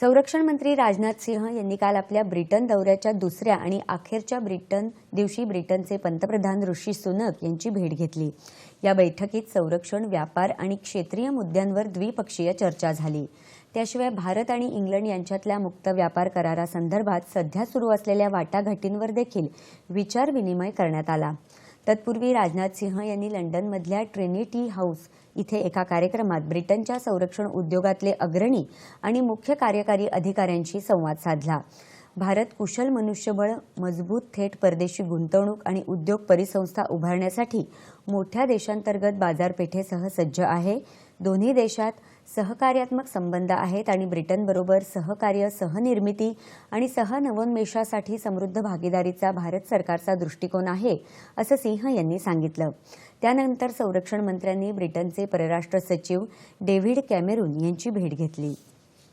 संरक्षण मंत्री राजनाथ सिंह यांनी काल आपल्या ब्रिटन दौऱ्याच्या दुसऱ्या आणि अखेरच्या ब्रिटन दिवशी ब्रिटनचे पंतप्रधान ऋषी सुनक यांची भेट घेतली. या बैठकीत संरक्षण व्यापार आणि क्षेत्रीय मुद्द्यांवर द्विपक्षीय चर्चा झाली. त्याशिवाय भारत आणि इंग्लंड यांच्यातल्या मुक्त व्यापार करारासंदर्भात सध्या सुरू असलेल्या वाटाघाटींवर देखील विचारविनिमय करण्यात आला. तत्पूर्वी राजनाथ सिंह यांनी लंडनमधल्या ट्रिनिटी हाऊस इथे एका कार्यक्रमात ब्रिटनच्या संरक्षण उद्योगातले अग्रणी आणि मुख्य कार्यकारी अधिकाऱ्यांशी संवाद साधला. भारत कुशल मनुष्यबळ मजबूत थेट परदेशी गुंतवणूक आणि उद्योग परिसंस्था उभारण्यासाठी मोठ्या देशांतर्गत बाजारपेठेसह सज्ज आहे. दोन्ही देशात सहकार्यात्मक संबंध आहेत आणि ब्रिटनबरोबर सहकार्य सहनिर्मिती आणि सहनवोन्मेषासाठी समृद्ध भागीदारीचा भारत सरकारचा दृष्टिकोन आहे असं सिंह यांनी सांगितलं. त्यानंतर संरक्षण मंत्र्यांनी ब्रिटनचे परराष्ट्र सचिव डेव्हिड कॅमेरून यांची भेट घेतली.